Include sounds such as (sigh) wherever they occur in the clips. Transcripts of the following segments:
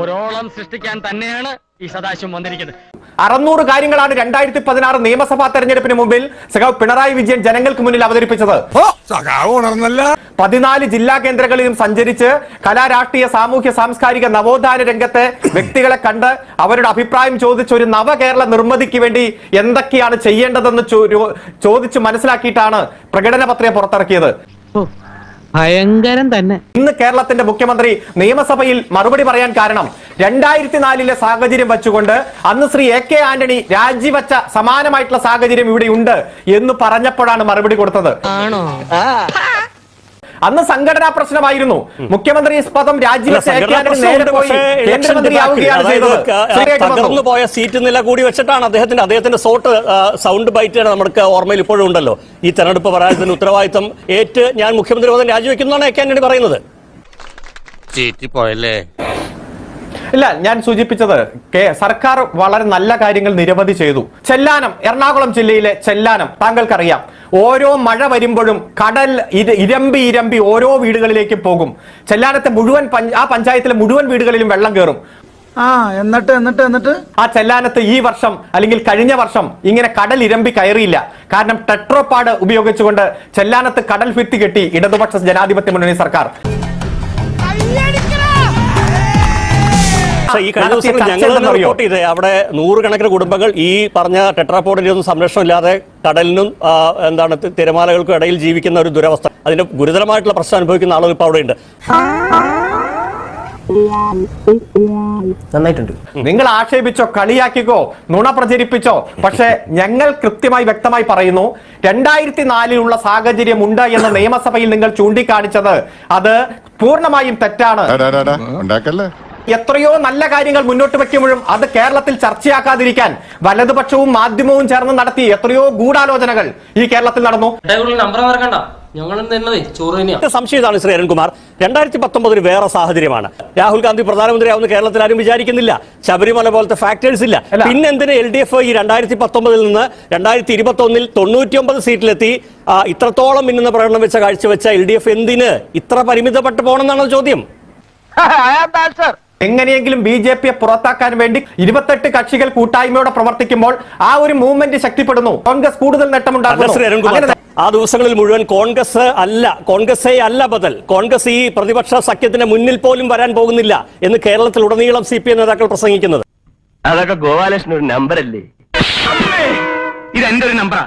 ഒരോളം സൃഷ്ടിക്കാൻ തന്നെയാണ് ഈ സദാശിവം വന്നിരിക്കുന്നത്. അറുന്നൂറ് കാര്യങ്ങളാണ് രണ്ടായിരത്തി പതിനാറ് നിയമസഭാ തെരഞ്ഞെടുപ്പിന് മുമ്പിൽ സഖാവ് പിണറായി വിജയൻ ജനങ്ങൾക്ക് മുന്നിൽ അവതരിപ്പിച്ചത്. പതിനാല് ജില്ലാ കേന്ദ്രങ്ങളിലും സഞ്ചരിച്ച് കലാ രാഷ്ട്രീയ സാമൂഹ്യ സാംസ്കാരിക നവോത്ഥാന രംഗത്തെ വ്യക്തികളെ കണ്ട് അവരുടെ അഭിപ്രായം ചോദിച്ച് ഒരു നവകേരള നിർമ്മിതിക്ക് വേണ്ടി എന്തൊക്കെയാണ് ചെയ്യേണ്ടതെന്ന് ചോദിച്ചു ചോദിച്ച് മനസ്സിലാക്കിയിട്ടാണ് പ്രകടന പത്രിക പുറത്തിറക്കിയത് ഭയങ്കരം തന്നെ. ഇന്ന് കേരളത്തിന്റെ മുഖ്യമന്ത്രി നിയമസഭയിൽ മറുപടി പറയാൻ കാരണം രണ്ടായിരത്തി നാലിലെ സാഹചര്യം വെച്ചുകൊണ്ട് അന്ന് ശ്രീ എ കെ ആന്റണി രാജിവെച്ച സമാനമായിട്ടുള്ള സാഹചര്യം ഇവിടെ ഉണ്ട് എന്ന് പറഞ്ഞപ്പോഴാണ് മറുപടി കൊടുത്തത്. ആണോ? അന്ന് സംഘടനാ പ്രശ്നമായിരുന്നു. മുഖ്യമന്ത്രി പദം രാജിവെച്ച പോയി. സീറ്റ് നില കൂടി വെച്ചിട്ടാണ് അദ്ദേഹത്തിന്റെ അദ്ദേഹത്തിന്റെ സോട്ട് സൗണ്ട് ബൈറ്റ് നമുക്ക് ഓർമ്മയിൽ ഇപ്പോഴും ഉണ്ടല്ലോ. ഈ തെരഞ്ഞെടുപ്പ് പരാജയത്തിന് ഉത്തരവാദിത്തം ഏറ്റ് ഞാൻ മുഖ്യമന്ത്രി പദം രാജിവെക്കുന്നതാണ് എ കെ ആന്റണി പറയുന്നത്. ചീറ്റിപ്പോയല്ലേ? ഇല്ല ഞാൻ സൂചിപ്പിച്ചത് കെ- സർക്കാർ വളരെ നല്ല കാര്യങ്ങൾ നിരവധി ചെയ്തു. ചെല്ലാനം എറണാകുളം ജില്ലയിലെ ചെല്ലാനം താങ്കൾക്കറിയാം. ഓരോ മഴ വരുമ്പോഴും കടൽ ഇര- ഇരമ്പി ഇരമ്പി ഓരോ വീടുകളിലേക്ക് പോകും. ചെല്ലാനത്തെ മുഴുവൻ ആ പഞ്ചായത്തിലെ മുഴുവൻ വീടുകളിലും വെള്ളം കയറും ആ എന്നിട്ട് എന്നിട്ട് എന്നിട്ട്? ആ ചെല്ലാനത്ത് ഈ വർഷം അല്ലെങ്കിൽ കഴിഞ്ഞ വർഷം ഇങ്ങനെ കടൽ ഇരമ്പി കയറിയില്ല. കാരണം ടെട്രോപാഡ് ഉപയോഗിച്ചുകൊണ്ട് ചെല്ലാനത്ത് കടൽ ഭിത്തി കെട്ടി ഇടതുപക്ഷ ജനാധിപത്യ മുന്നണി സർക്കാർ. പക്ഷേ ഈ കഴിഞ്ഞ ദിവസങ്ങളിൽ ഞങ്ങൾ തന്നെ റിപ്പോർട്ട് ചെയ്തേ. അവിടെ നൂറുകണക്കിന് കുടുംബങ്ങൾ ഈ പറഞ്ഞ ടെട്രാപോഡിന്റെ ഒന്നും സംരക്ഷണം ഇല്ലാതെ കടലിനും എന്താണ് തിരമാലകൾക്കും ഇടയിൽ ജീവിക്കുന്ന ഒരു ദുരവസ്ഥ. അതിന്റെ ഗുരുതരമായിട്ടുള്ള പ്രശ്നം അനുഭവിക്കുന്ന ആളുകൾ ഇപ്പോൾ അവിടെയുണ്ട്. നന്നായിട്ടുണ്ട്. നിങ്ങൾ ആക്ഷേപിച്ചോ കളിയാക്കിക്കോ നുണ പ്രചരിപ്പിച്ചോ പക്ഷെ ഞങ്ങൾ കൃത്യമായി വ്യക്തമായി പറയുന്നു രണ്ടായിരത്തി നാലിലുള്ള സാഹചര്യം ഉണ്ട് എന്ന് നിയമസഭയിൽ നിങ്ങൾ ചൂണ്ടിക്കാണിച്ചത് അത് പൂർണമായും തെറ്റാണ്. ഉണ്ടാക്കല്ലേ? എത്രയോ നല്ല കാര്യങ്ങൾ മുന്നോട്ട് വയ്ക്കുമ്പോഴും അത് കേരളത്തിൽ ചർച്ചയാക്കാതിരിക്കാൻ വലതുപക്ഷവും മാധ്യമവും ചേർന്ന് നടത്തി എത്രയോ ഗൂഢാലോചനകൾ ഈ കേരളത്തിൽ നടന്നു. നമ്പർ മറക്കണ്ട എന്റെ ശ്രീ അരുൺകുമാർ. രണ്ടായിരത്തി പത്തൊമ്പതിൽ വേറെ സാഹചര്യമാണ്. രാഹുൽ ഗാന്ധി പ്രധാനമന്ത്രിയാവുന്ന കേരളത്തിൽ ആരും വിചാരിക്കുന്നില്ല. ശബരിമല പോലത്തെ ഫാക്ടേഴ്സ് ഇല്ല. പിന്നെ എന്തിന് എൽ ഡി എഫ് ഈ രണ്ടായിരത്തി പത്തൊമ്പതിൽ നിന്ന് രണ്ടായിരത്തി ഇരുപത്തി ഒന്നിൽ തൊണ്ണൂറ്റിയൊമ്പത് സീറ്റിലെത്തി ഇത്രത്തോളം മിന്നുന്ന പ്രകടനം വെച്ച കാഴ്ചവെച്ച എൽ ഡി എഫ് എന്തിന് ഇത്ര പരിമിതപ്പെട്ടു പോകണമെന്നാണ് ചോദ്യം? (laughs) എങ്ങനെയെങ്കിലും ബി ജെ പിയെ പുറത്താക്കാൻ വേണ്ടി ഇരുപത്തെട്ട് കക്ഷികൾ കൂട്ടായ്മയോടെ പ്രവർത്തിക്കുമ്പോൾ ആ ഒരു മൂവ്മെന്റ് ശക്തിപ്പെടുന്നു. കോൺഗ്രസ് കൂടുതൽ നേട്ടമുണ്ടാകുന്നു ആ ദിവസങ്ങളിൽ മുഴുവൻ കോൺഗ്രസ് അല്ല കോൺഗ്രസേ അല്ല ബദൽ. കോൺഗ്രസ് ഈ പ്രതിപക്ഷ സഖ്യത്തിന് മുന്നിൽ പോലും വരാൻ പോകുന്നില്ല എന്ന് കേരളത്തിൽ ഉടനീളം സി പി എം നേതാക്കൾ പ്രസംഗിക്കുന്നത്. അതൊക്കെ ഗോപാലകൃഷ്ണൻ ഒരു നമ്പർ അല്ലേ ഇത് എന്റെ ഒരു നമ്പറാ.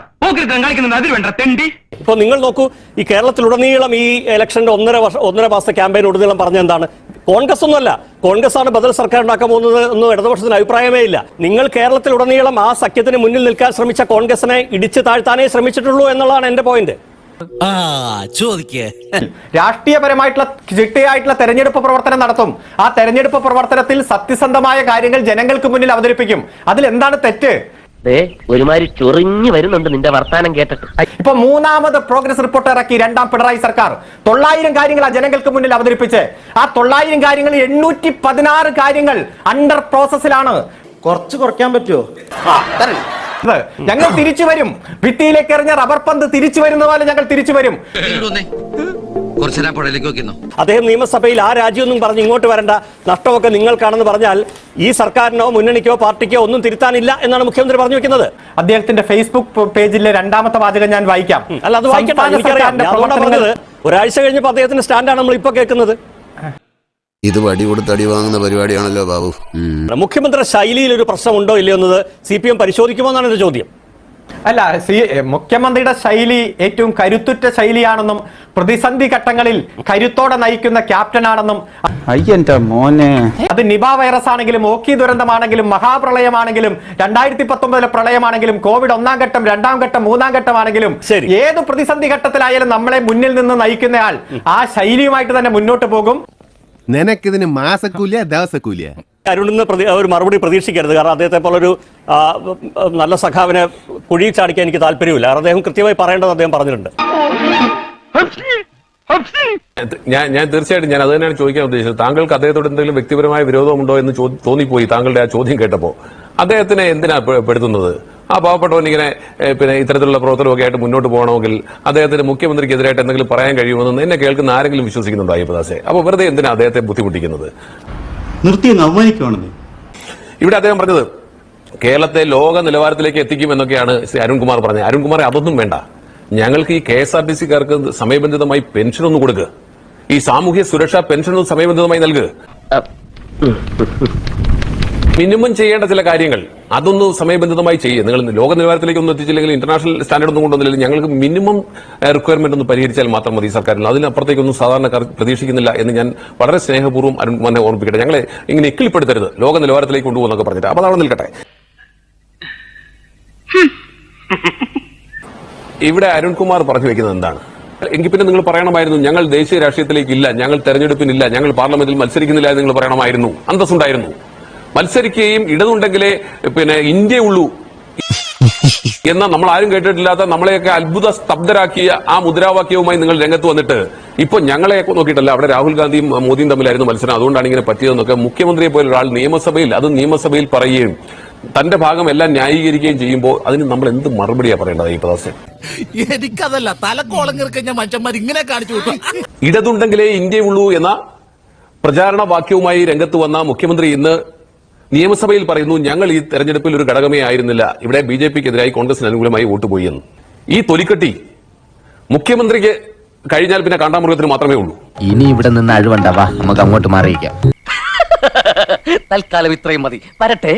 ഇപ്പോൾ നിങ്ങൾ നോക്കൂ ഈ കേരളത്തിലുടനീളം ഈ ഇലക്ഷന്റെ ഒന്നര വർഷം ഒന്നര മാസത്തെ ക്യാമ്പയിൻ ഉടനീളം പറഞ്ഞ എന്താണ്? കോൺഗ്രസ് ഒന്നുമല്ല കോൺഗ്രസ് ആണ് ബദൽ സർക്കാർ ഉണ്ടാക്കാൻ പോകുന്നത് ഒന്നും ഇടതുപക്ഷത്തിന് അഭിപ്രായമേ ഇല്ല. നിങ്ങൾ കേരളത്തിൽ കേരളത്തിലുടനീളം ആ സഖ്യത്തിന് മുന്നിൽ നിൽക്കാൻ ശ്രമിച്ച കോൺഗ്രസിനെ ഇടിച്ചു താഴ്ത്താനേ ശ്രമിച്ചിട്ടുള്ളൂ എന്നുള്ളതാണ് എന്റെ പോയിന്റ് ആ ചോദിക്കേ. രാഷ്ട്രീയപരമായിട്ടുള്ള ചിട്ടയായിട്ടുള്ള തെരഞ്ഞെടുപ്പ് പ്രവർത്തനം നടത്തും. ആ തെരഞ്ഞെടുപ്പ് പ്രവർത്തനത്തിൽ സത്യസന്ധമായ കാര്യങ്ങൾ ജനങ്ങൾക്ക് മുന്നിൽ അവതരിപ്പിക്കും. അതിൽ എന്താണ് തെറ്റ്? ഒരുമാതിരി ചൊറിഞ്ഞു വരുന്നുണ്ട് നിന്റെ വർത്താനം കേട്ടിട്ട്. ഇപ്പൊ മൂന്നാമത് പ്രോഗ്രസ് റിപ്പോർട്ട് ഇറക്കി രണ്ടാം പിണറായി സർക്കാർ. തൊള്ളായിരം കാര്യങ്ങൾ ആ ജനങ്ങൾക്ക് മുന്നിൽ അവതരിപ്പിച്ച്. ആ തൊള്ളായിരം കാര്യങ്ങൾ എണ്ണൂറ്റി പതിനാറ് കാര്യങ്ങൾ അണ്ടർ പ്രോസസ്സിലാണ് കുറച്ച് കുറയ്ക്കാൻ പറ്റുമോ ഞങ്ങൾ തിരിച്ചു വരും. ഭിത്തിയിലേക്ക് എറിഞ്ഞ റബ്ബർ പന്ത് തിരിച്ചു വരുന്ന പോലെ ഞങ്ങൾ തിരിച്ചു വരും. അദ്ദേഹം നിയമസഭയിൽ ആ രാജ്യമൊന്നും പറഞ്ഞ് ഇങ്ങോട്ട് വരണ്ട. നഷ്ടമൊക്കെ നിങ്ങൾക്കാണെന്ന് പറഞ്ഞാൽ ഈ സർക്കാരിനോ മുന്നണിക്കോ പാർട്ടിക്കോ ഒന്നും തിരുത്താനില്ല എന്നാണ് മുഖ്യമന്ത്രി പറഞ്ഞു വെക്കുന്നത്. അദ്ദേഹത്തിന്റെ ഫേസ്ബുക്ക് പേജിലെ രണ്ടാമത്തെ വാചകം ഞാൻ വായിക്കാം. അല്ല അത് വായിക്കട്ടെ ഒരാഴ്ച കഴിഞ്ഞപ്പോൾ അദ്ദേഹത്തിന്റെ സ്റ്റാൻഡാണ് നമ്മൾ ഇപ്പൊ കേൾക്കുന്നത്. ഇത് വടി കൊടുത്ത് അടി വാങ്ങുന്ന പരിപാടിയാണല്ലോ ബാബു. മുഖ്യമന്ത്രി ശൈലിയിൽ ഒരു പ്രശ്നമുണ്ടോ ഇല്ലയോ എന്നത് സി പി എം പരിശോധിക്കുമോ എന്നാണ് എന്റെ ചോദ്യം. അല്ല സി മുഖ്യമന്ത്രിയുടെ ശൈലി ഏറ്റവും കരുത്തുറ്റ ശൈലിയാണെന്നും പ്രതിസന്ധി ഘട്ടങ്ങളിൽ കരുത്തോടെ നയിക്കുന്ന ക്യാപ്റ്റനാണെന്നും അയ്യന്റെ മോനെ അത് നിപ വൈറസ് ആണെങ്കിലും ഓക്കി ദുരന്തമാണെങ്കിലും മഹാപ്രളയമാണെങ്കിലും രണ്ടായിരത്തി പത്തൊമ്പതിലെ പ്രളയമാണെങ്കിലും കോവിഡ് ഒന്നാം ഘട്ടം രണ്ടാം ഘട്ടം മൂന്നാം ഘട്ടമാണെങ്കിലും ശരി. ഏത് പ്രതിസന്ധി ഘട്ടത്തിലായാലും നമ്മളെ മുന്നിൽ നിന്ന് നയിക്കുന്നയാൾ ആ ശൈലിയുമായിട്ട് തന്നെ മുന്നോട്ട് പോകും നിനക്കിതിന് മാസക്കൂലിയ ദിവസക്കൂലിയ? അരുണിന്ന് പ്രതി ഒരു മറുപടി പ്രതീക്ഷിക്കരുത്. കാരണം അദ്ദേഹത്തെ പോലൊരു നല്ല സഖാവിനെ കുഴിയിൽ ചാടിക്കാൻ എനിക്ക് താല്പര്യമില്ല. കാരണം അദ്ദേഹം കൃത്യമായി പറയേണ്ടത് അദ്ദേഹം പറഞ്ഞിട്ടുണ്ട്. ഞാൻ ഞാൻ തീർച്ചയായിട്ടും ഞാൻ അത് തന്നെയാണ് ചോദിക്കാൻ ഉദ്ദേശിച്ചത്. താങ്കൾക്ക് അദ്ദേഹത്തോട് എന്തെങ്കിലും വ്യക്തിപരമായ വിരോധമുണ്ടോ എന്ന് തോന്നിപ്പോയി താങ്കളുടെ ആ ചോദ്യം കേട്ടപ്പോ. അദ്ദേഹത്തിനെ എന്തിനാ പെടുത്തുന്നത്? ആ പാവപ്പെട്ടവൻ ഇങ്ങനെ പിന്നെ ഇത്തരത്തിലുള്ള പ്രവർത്തനമൊക്കെ ആയിട്ട് മുന്നോട്ട് പോകണമെങ്കിൽ അദ്ദേഹത്തിന് മുഖ്യമന്ത്രിക്കെതിരായിട്ട് എന്തെങ്കിലും പറയാൻ കഴിയുമെന്ന് എന്നെ കേൾക്കുന്ന ആരെങ്കിലും വിശ്വസിക്കുന്നുണ്ടോ അയ്യപ്പദാസെ അപ്പോൾ വെറുതെ എന്തിനാ അദ്ദേഹത്തെ ബുദ്ധിമുട്ടിക്കുന്നത്? നിർത്തിയങ്ങ് അവമാനിക്കുവാണെന്നേ. ഇവിടെ അദ്ദേഹം പറഞ്ഞത് കേരളത്തെ ലോക നിലവാരത്തിലേക്ക് എത്തിക്കും എന്നൊക്കെയാണ് ശ്രീ അരുൺകുമാർ പറഞ്ഞത്. അരുൺകുമാർ അതൊന്നും വേണ്ട. ഞങ്ങൾക്ക് ഈ കെ എസ് ആർ ടി സിക്കാർക്ക് സമയബന്ധിതമായി പെൻഷൻ ഒന്ന് കൊടുക്കുക ഈ സാമൂഹ്യ സുരക്ഷാ പെൻഷൻ ഒന്ന് സമയബന്ധിതമായി നൽകുക മിനിമം ചെയ്യേണ്ട ചില കാര്യങ്ങൾ അതൊന്ന് സമയബന്ധിതമായി ചെയ്യുക നിങ്ങൾ ലോക നിലവാരത്തിലേക്ക് ഒന്നും എത്തിച്ചില്ലെങ്കിൽ ഇന്റർനാഷണൽ സ്റ്റാൻഡേർഡ് ഒന്നും കൊണ്ടുവന്നില്ലെങ്കിൽ ഞങ്ങൾക്ക് മിനിമം റിക്വയർമെന്റ് ഒന്ന് പരിഹരിച്ചാൽ മാത്രം മതി സർക്കാരിൽ അതിനപ്പുറത്തേക്കൊന്നും സാധാരണ പ്രതീക്ഷിക്കുന്നില്ല എന്ന് ഞാൻ വളരെ സ്നേഹപൂർവം അരുൺകുമാറിനെ ഓർമ്മിപ്പിക്കട്ടെ. ഞങ്ങളെ ഇങ്ങനെ ഇക്കിളിപ്പെടുത്തരുത് ലോക നിലവാരത്തിലേക്ക് കൊണ്ടുപോകുന്നൊക്കെ പറഞ്ഞിട്ട്. അപ്പൊ അതവിടെ നിൽക്കട്ടെ. (laughs) ഇവിടെ അരുൺകുമാർ പറഞ്ഞു വെക്കുന്നത് എന്താണ്? എങ്കിൽ പിന്നെ നിങ്ങൾ പറയണമായിരുന്നു ഞങ്ങൾ ദേശീയ രാഷ്ട്രീയത്തിലേക്ക് ഇല്ല ഞങ്ങൾ തെരഞ്ഞെടുപ്പിനില്ല ഞങ്ങൾ പാർലമെന്റിൽ മത്സരിക്കുന്നില്ല എന്ന് നിങ്ങൾ പറയണമായിരുന്നു. അന്തസ്സുണ്ടായിരുന്നു. മത്സരിക്കുകയും ഇടതുണ്ടെങ്കിലേ പിന്നെ ഇന്ത്യ ഉള്ളൂ. എന്ന നമ്മൾ ആരും കേട്ടിട്ടില്ലാത്ത നമ്മളെയൊക്കെ അത്ഭുത സ്തബ്ധരാക്കിയ ആ മുദ്രാവാക്യവുമായി നിങ്ങൾ രംഗത്ത് വന്നിട്ട് ഇപ്പൊ ഞങ്ങളെ നോക്കിയിട്ടല്ല അവിടെ രാഹുൽ ഗാന്ധിയും മോദിയും തമ്മിലായിരുന്നു മത്സരം. അതുകൊണ്ടാണ് ഇങ്ങനെ പറ്റിയതെന്നൊക്കെ മുഖ്യമന്ത്രിയെ പോലെ ഒരാൾ നിയമസഭയിൽ അത് നിയമസഭയിൽ പറയുകയും തന്റെ ഭാഗം എല്ലാം ന്യായീകരിക്കുകയും ചെയ്യുമ്പോൾ അതിന് നമ്മൾ എന്ത് മറുപടിയാ പറയേണ്ടത് ഈ പ്രദർശനം? എനിക്കതല്ല തലക്കോളം കിറക്കഞ്ഞ മനുഷ്യന്മാർ ഇങ്ങനെ കാണിച്ചു ഇടതുണ്ടെങ്കിലേ ഇന്ത്യയുള്ളൂ എന്ന പ്രചാരണ വാക്യവുമായി രംഗത്ത് വന്ന മുഖ്യമന്ത്രി ഇന്ന് നിയമസഭയിൽ പറയുന്നു ഞങ്ങൾ ഈ തെരഞ്ഞെടുപ്പിൽ ഒരു ഘടകമേ ആയിരുന്നില്ല. ഇവിടെ ബി ജെ പിക്കെതിരായി കോൺഗ്രസിന് അനുകൂലമായി വോട്ട് പോയി എന്ന്. ഈ തൊലിക്കെട്ടി മുഖ്യമന്ത്രിക്ക് കഴിഞ്ഞാൽ പിന്നെ കാണ്ടാമൃഗത്തിന് മാത്രമേ ഉള്ളൂ. ഇനി ഇവിടെ നിന്ന് അഴിവണ്ടാവാ നമുക്ക് അങ്ങോട്ട് മാറിയിക്കാം തൽക്കാലം ഇത്രയും മതി. വരട്ടെ.